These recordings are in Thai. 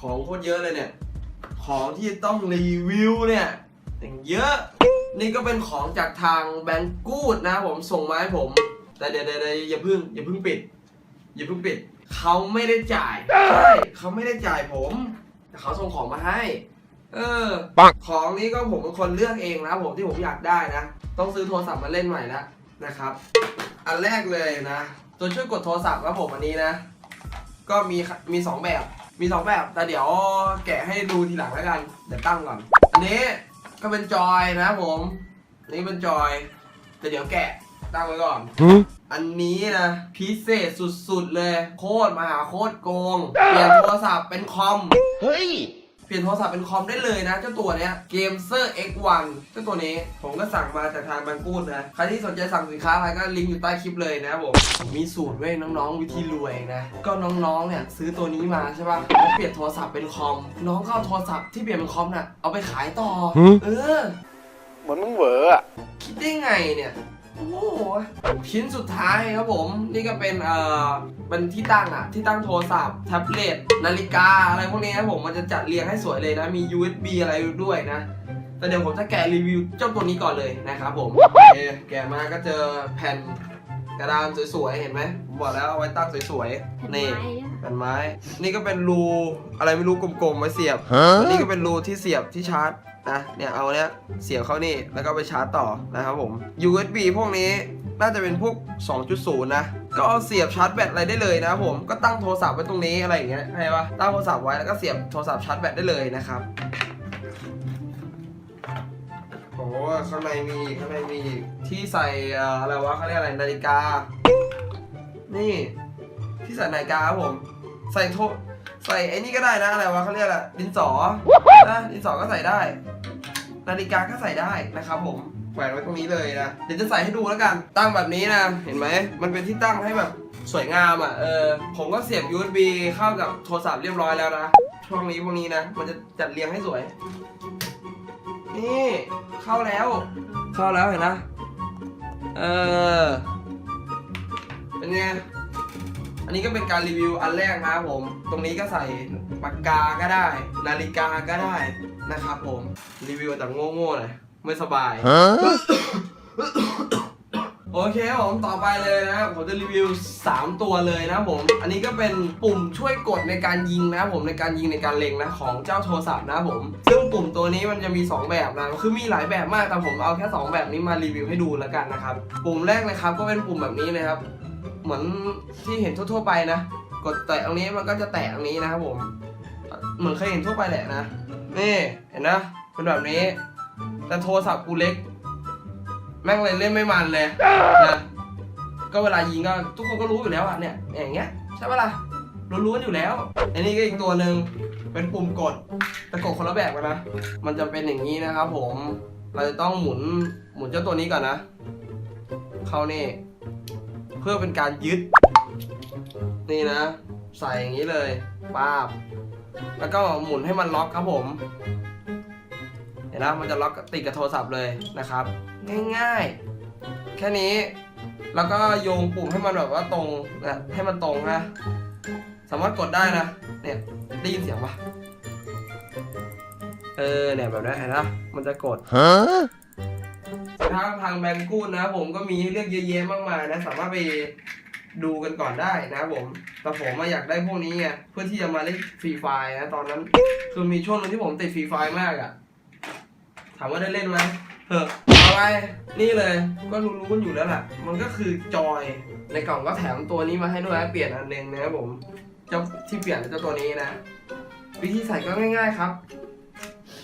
ของโคตรเยอะเลยเนี่ย ของที่ต้องรีวิวเนี่ยอย่างเยอะ นี่ก็เป็นของจากทางแบงกูดนะผมส่งมาให้ผม แต่เดี๋ยวเดี๋ยวเดี๋ยวอย่าเพิ่งอย่าเพิ่งปิด อย่าเพิ่งปิด เขาไม่ได้จ่ายใช่เขาไม่ได้จ่ายผม แต่เขาส่งของมาให้ เออปังของนี้ก็ผมเป็นคนเลือกเองนะผมที่ผมอยากได้นะ ต้องซื้อโทรศัพท์มาเล่นใหม่แล้วนะครับ อันแรกเลยนะ ตัวช่วยกดโทรศัพท์ครับผมอันนี้นะ ก็มีมีสองแบบ มีสองแบบ แต่เดี๋ยวแกะให้ดูทีหลังแล้วกัน เดี๋ยวตั้งก่อน อันนี้ก็เป็นจอยนะผมอันนี้เป็นจอย แต่เดี๋ยวแกะตั้งไว้ก่อน อันนี้นะพิเศษสุดๆเลย โคตรมหาโคตรโกง เปลี่ยนโทรศัพท์เป็นคอม เฮ้ยเปลี่ยนโทรศัพท์เป็นคอมได้เลยนะ เจ้าตัวเนี้ยเกมเซอร์ X1 เจ้าตัวนี้ผมก็สั่งมาจากทางบางกูดนะใครที่สนใจสั่งสินค้าอะไรก็ลิงก์อยู่ใต้คลิปเลยนะผมมีสูตรเว้ยน้องๆ วิธีรวยนะ ก็น้องๆเนี่ยซื้อตัวนี้มาใช่ป่ะแล้วเปลี่ยนโทรศัพท์เป็นคอม น้องก็เอาโทรศัพท์ที่เปลี่ยนเป็นคอมน่ะเอาไปขายต่อหือเออ เหมือนมึงเหวออะคิดได้ไงเนี่ย โอ้โหชิ้นสุดท้ายครับผม นี่ก็เป็นเอ่อเป็นที่ตั้งอะที่ตั้งโทรศัพท์แท็บเล็ตนาฬิกาอะไรพวกนี้ครับผมมันจะจัดเรียงให้สวยเลยนะ มี USB อะไรด้วยนะ แต่เดี๋ยวผมจะแกะรีวิวเจ้าตัวนี้ก่อนเลยนะครับผมโอเคแกะมาก็เจอแผ่นกระดานสวยๆ เห็นไหมผมบอกแล้วเอาไว้ตั้งสวยๆ นี่แผ่นไม้ นี่ก็เป็นรูอะไรไม่รู้กลมๆไว้เสียบฮะอันนี้ก็เป็นรูที่เสียบที่ชาร์จ นะเนี่ยเอาเนี้ยเสียบเข้านี่แล้วก็ไปชาร์จต่อนะครับผม USB พวกนี้น่าจะเป็นพวก 2.0 นะ ก็เอาเสียบชาร์จแบตอะไรได้เลยนะครับผมก็ตั้งโทรศัพท์ไว้ตรงนี้อะไรอย่างเงี้ยใช่ปะตั้งโทรศัพท์ไว้แล้วก็เสียบโทรศัพท์ชาร์จแบตได้เลยนะครับโอ้ข้างในมีข้างในมีที่ใส่เอ่ออะไรวะเขาเรียกอะไรนาฬิกา นี่ที่ใส่นาฬิกาครับผม ใส่โทร ใส่ไอ้นี่ก็ได้นะอะไรวะเขาเรียกอะไรดินสอนะดินสอก็ใส่ได้ นาฬิกาก็ใส่ได้นะครับผมแขวนไว้ตรงนี้เลยนะเดี๋ยวจะใส่ให้ดูแล้วกันตั้งแบบนี้นะเห็นไหมมันเป็นที่ตั้งให้แบบสวยงามอะเออผมก็เสียบ USB เข้ากับโทรศัพท์เรียบร้อยแล้วนะช่วงนี้พวกนี้นะมันจะจัดเรียงให้สวย นี่เข้าแล้ว เข้าแล้วเห็นนะเออเป็นไง อันนี้ก็เป็นการรีวิวอันแรกนะครับผม ตรงนี้ก็ใส่ปากกาก็ได้ นาฬิกาก็ได้นะครับผม รีวิวแต่โง่ๆหน่อยไม่สบายฮะโอเคครับผมต่อไปเลยนะครับผมจะรีวิว 3 ตัวเลยนะครับผม อันนี้ก็เป็นปุ่มช่วยกดในการยิงนะครับผมในการยิงในการเล็งนะของเจ้าโทรศัพท์นะครับผม ซึ่งปุ่มตัวนี้มันจะมี 2 แบบนะคือมีหลายแบบมากแต่ผมเอาแค่ 2 แบบนี้มารีวิวให้ดูแล้วกันนะครับ ปุ่มแรกเลยครับก็เป็นปุ่มแบบนี้เลยครับ เหมือนที่เห็นทั่วๆไปนะ กดแตะตรงนี้มันก็จะแตะตรงนี้นะครับผม เหมือนเคยเห็นทั่วไปแหละนะ นี่เห็นนะเป็นแบบนี้ แต่โทรศัพท์กูเล็ก แม่งเลยเล่นไม่มันเลยนะก็เวลายิงก็ทุกคนก็รู้อยู่แล้วอะเนี่ยอย่างเงี้ยใช่ปะล่ะรู้ๆอยู่แล้วอันนี้ก็อีกตัวหนึ่งเป็นปุ่มกดแต่กดคนละแบบกันนะ มันจะเป็นอย่างนี้นะครับผม เราจะต้องหมุนหมุนเจ้าตัวนี้ก่อนนะ เข้านี่ เพื่อเป็นการยึด นี่นะ ใส่อย่างนี้เลยป้าบ แล้วก็หมุนให้มันล็อกครับผม เห็นนะมันจะล็อกติดกับโทรศัพท์เลยนะครับ ง่ายๆ แค่นี้ แล้วก็โยงปุ่มให้มันแบบว่าตรงนะให้มันตรงนะ สามารถกดได้นะ เนี่ยได้ยินเสียงปะเออเนี่ยแบบนี้เห็นนะมันจะกดฮะ ทางทางแบงกูดนะผมก็มีเลือกเยอะแยะมากมายนะ สามารถไปดูกันก่อนได้นะผม แต่ผมมาอยากได้พวกนี้ไงเพื่อที่จะมาเล่นฟรีไฟนะตอนนั้น คือมีช่วงนึงที่ผมติดฟรีไฟมากอะ่ะ ถามว่าได้เล่นไหมเออเอาไปนี่เลยก็รู้ๆกันอยู่แล้วแหละมันก็คือจอยในกล่องก็แถมตัวนี้มาให้ด้วยเปลี่ยนอันหนึงนะครับผมเจ้าที่เปลี่ยนเจ้าตัวนี้นะ วิธีใส่ก็ง่าย ๆครับ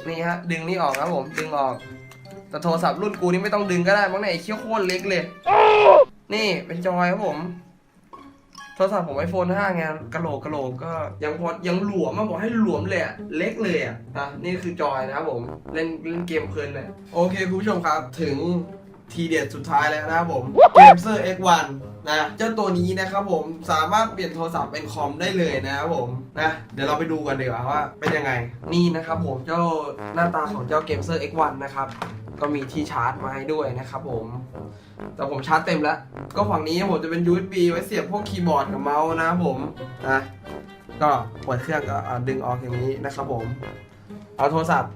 นี่ฮะดึงนี่ออกครับผมดึงออก แต่โทรศัพท์รุ่นกูนี่ไม่ต้องดึงก็ได้มั้งเนี่ยไอ้เคี้ยวโคตรเล็กเลย นี่เป็นจอยครับผม โทรศัพท์ผมไอโฟน5ไงกะโหลกกะโหลกก็ยังพอยังหลวมมาบอกให้หลวมเลยอะเล็กเลยอะอะนี่คือจอยนะครับผมเล่นเล่นเกมเพลินเลยโอเคคุณผู้ชมครับถึงทีเด็ดสุดท้ายแล้วนะครับผมเกมเซอร์ X1 นะเจ้าตัวนี้นะครับผมสามารถเปลี่ยนโทรศัพท์เป็นคอมได้เลยนะครับผมนะเดี๋ยวเราไปดูกันดีกว่าว่าเป็นยังไง นี่นะครับผมเจ้าหน้าตาของเจ้าเกมเซอร์ X1 นะครับ ก็มีที่ชาร์จมาให้ด้วยนะครับผม แต่ผมชาร์จเต็มแล้ว ก็ฝั่งนี้ผมจะเป็น USB ไว้เสียบพวกคีย์บอร์ดกับเมาส์นะผมนะก็เปิดเครื่องก็ดึงออกอย่างนี้นะครับผม เอาโทรศัพท์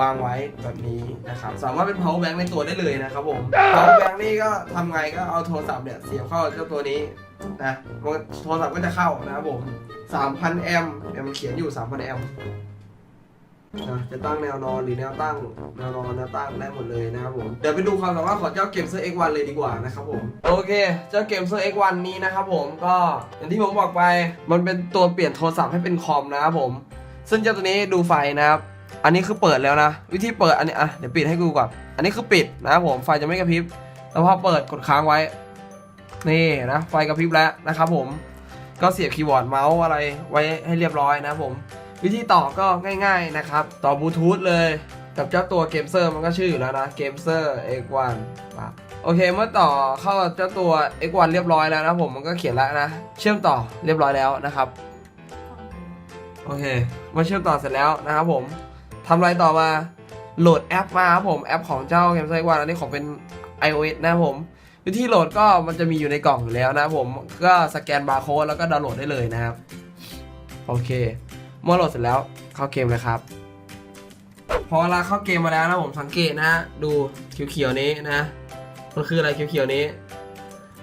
วางไว้แบบนี้นะครับ สามารถเป็น power bank ในตัวได้เลยนะครับผม power bank นี่ก็ทำไงก็เอาโทรศัพท์เนี่ยเสียบเข้าเจ้าตัวนี้นะโทรศัพท์ก็จะเข้านะครับผม 3,000 แอมป์เนี่ยมันเขียนอยู่ 3,000 แอมป์ นะจะตั้งแนวนอนหรือแนวตั้งแนวนอนแนวตั้งได้หมดเลยนะครับผมเดี๋ยวไปดูความสามารถของเจ้าเกมเซอร์ X1 เลยดีกว่านะครับผมโอเค เจ้าเกมเซอร์ X1 นี้นะครับผมก็อย่างที่ผมบอกไปมันเป็นตัวเปลี่ยนโทรศัพท์ให้เป็นคอมนะครับผม ซึ่งเจ้าตัวนี้ดูไฟนะครับ อันนี้คือเปิดแล้วนะ วิธีเปิดอันนี้อะเดี๋ยวปิดให้ดูก่อนอันนี้คือปิดนะครับผมไฟจะไม่กระพริบแล้วพอเปิดกดค้างไว้ นี่นะไฟกระพริบแล้วนะครับผมก็เสียบคีย์บอร์ดเมาส์อะไรไว้ให้เรียบร้อยนะครับผม วิธีต่อก็ง่ายๆนะครับ ต่อบลูทูธเลยกับเจ้าตัวเกมเซอร์มันก็ชื่ออยู่แล้วนะเกมเซอร์ X1 ปะโอเคเมื่อต่อเข้าเจ้าตัว X1 เรียบร้อยแล้วนะผมมันก็เขียนแล้วนะ เชื่อมต่อเรียบร้อยแล้วนะครับ โอเคเมื่อเชื่อมต่อเสร็จแล้วนะครับผมทำอะไรต่อมาโหลดแอปมาครับผมแอปของเจ้าเกมไซวันอันนี้ของเป็น iOS นะครับผมวิธีโหลดก็มันจะมีอยู่ในกล่องอยู่แล้วนะผมก็สแกนบาร์โค้ดแล้วก็ดาวน์โหลดได้เลยนะครับ โอเค เมื่อโหลดเสร็จแล้วเข้าเกมเลยครับ พอเวลาเข้าเกมมาแล้วนะผมสังเกตนะ ดูเขียวๆนี้นะ มันคืออะไรเขียวๆนี้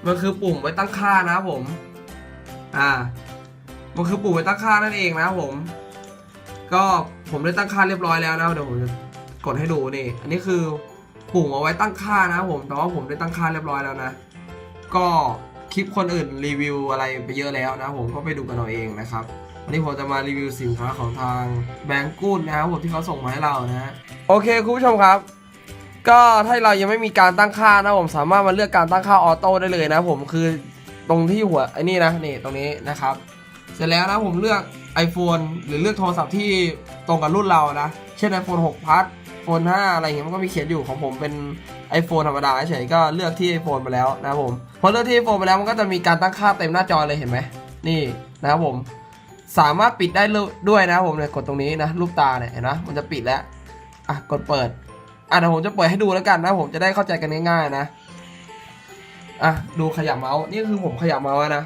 มันคือปุ่มไว้ตั้งค่านะผม อ่า มันคือปุ่มไว้ตั้งค่านั่นเองนะผม ก็ผมได้ตั้งค่าเรียบร้อยแล้วนะเดี๋ยวผมจะกดให้ดูนี่ อันนี้คือปุ่มเอาไว้ตั้งค่านะผม แต่ว่าผมได้ตั้งค่าเรียบร้อยแล้วนะ ก็คลิปคนอื่นรีวิวอะไรไปเยอะแล้วนะผมก็ไปดูกันเอาเองนะครับ วันนี้ผมจะมารีวิวสินค้าของทางแบงก์กูดนะครับผมที่เขาส่งมาให้เรานะฮะโอเคคุณผู้ชมครับ ก็ถ้าเรายังไม่มีการตั้งค่านะผมสามารถมาเลือกการตั้งค่าออโต้ได้เลยนะผมคือตรงที่หัวไอ้นี่นะนี่ตรงนี้นะครับ เสร็จแล้วนะผมเลือก iPhone หรือเลือกโทรศัพท์ที่ตรงกับรุ่นเรานะ เช่น iPhone 6 Plus iPhone 5อะไรอย่างเงี้ยมันก็มีเขียนอยู่ของผมเป็น iPhone ธรรมดาเฉยก็เลือกที่ iPhone ไปแล้วนะครับผมพอเลือกที่ iPhone ไปแล้วมันก็จะมีการตั้งค่าเต็มหน้าจอเลยเห็นไหมนี่นะครับผม สามารถปิดได้ด้วยนะผมเนี่ยกดตรงนี้นะรูปตาเนี่ยเห็นไหมมันจะปิดแล้วอะกดเปิดอะเดี๋ยวผมจะเปิดให้ดูแล้วกันนะ ผมจะได้เข้าใจกันง่ายๆนะอะดูขยับเมาส์นี่คือผมขยับเมาส์นะ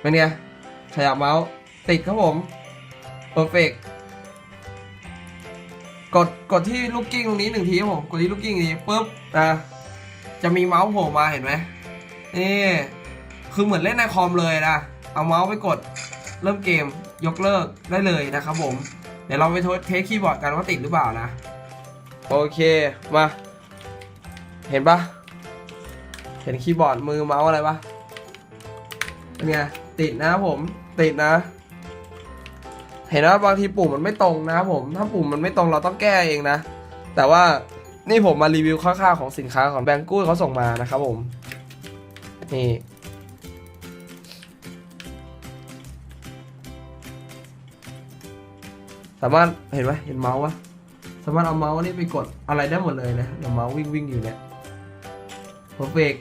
เป็นไงขยับเมาส์ติดครับผมเพอร์เฟกกดกดที่ลูกกิ้งตรงนี้หนึ่งทีครับผมกดที่ลูกกิ้งทีปุ๊บนะจะมีเมาส์โผล่มาเห็นไหมนี่ คือเหมือนเล่นในคอมเลยนะ เอาเมาส์ไปกดเริ่มเกมยกเลิกได้เลยนะครับผม เดี๋ยวเราไปเทสคีย์บอร์ดกันว่าติดหรือเปล่านะ โอเคมา เห็นปะเห็นคีย์บอร์ดมือเมาส์อะไรปะเป็นไงติดนะผมติดนะ เห็นว่าบางทีปุ่มมันไม่ตรงนะผม ถ้าปุ่มมันไม่ตรงเราต้องแก้เองนะ แต่ว่านี่ผมมารีวิวคร่าวๆของสินค้าของแบงกู้เขาส่งมานะครับผม นี่ามารถเห็นไหมเห็นเมาส์วะสามารถเอาเมาส์นี่ไปกดอะไรได้หมดเลยนะเดี๋ยวเมาส์วิ่งวิ่งอยู่เนี่ยเพอร์เฟก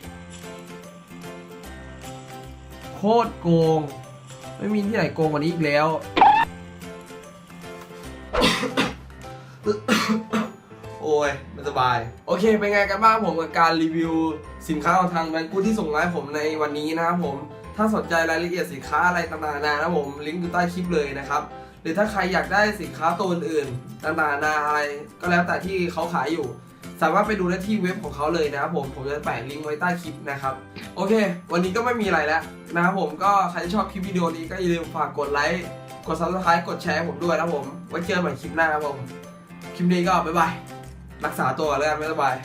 โคตรโกง ไม่มีที่ไหนโกงกว่านี้อีกแล้ว โอ้ยไม่สบาย โอเค เป็นไงกันบ้างผมกับการรีวิวสินค้าของทางแบงกูที่ส่งมาให้ผมในวันนี้นะครับผม ถ้าสนใจรายละเอียดสินค้าอะไรต่างๆนานะผมลิงก์อยู่ใต้คลิปเลยนะครับ รือถ้าใครอยากได้สินค้าตัวอื่นๆต่างๆนานาอะไรก็แล้วแต่ที่เขาขายอยู่ สามารถไปดูได้ที่เว็บของเขาเลยนะครับผมผมจะแปะลิงก์ไว้ใต้คลิปนะครับ โอเค วันนี้ก็ไม่มีอะไรแล้วนะครับผมก็ใครที่ชอบคลิปวิดีโอนี้ก็อย่าลืมฝากกดไลค์กด subscribe กดแชร์ให้ผมด้วยนะผมไว้เจอกันใหม่คลิปหน้าครับผม คลิปนี้ก็บ๊ายบายรักษาตัวแล้วกันไม่สบาย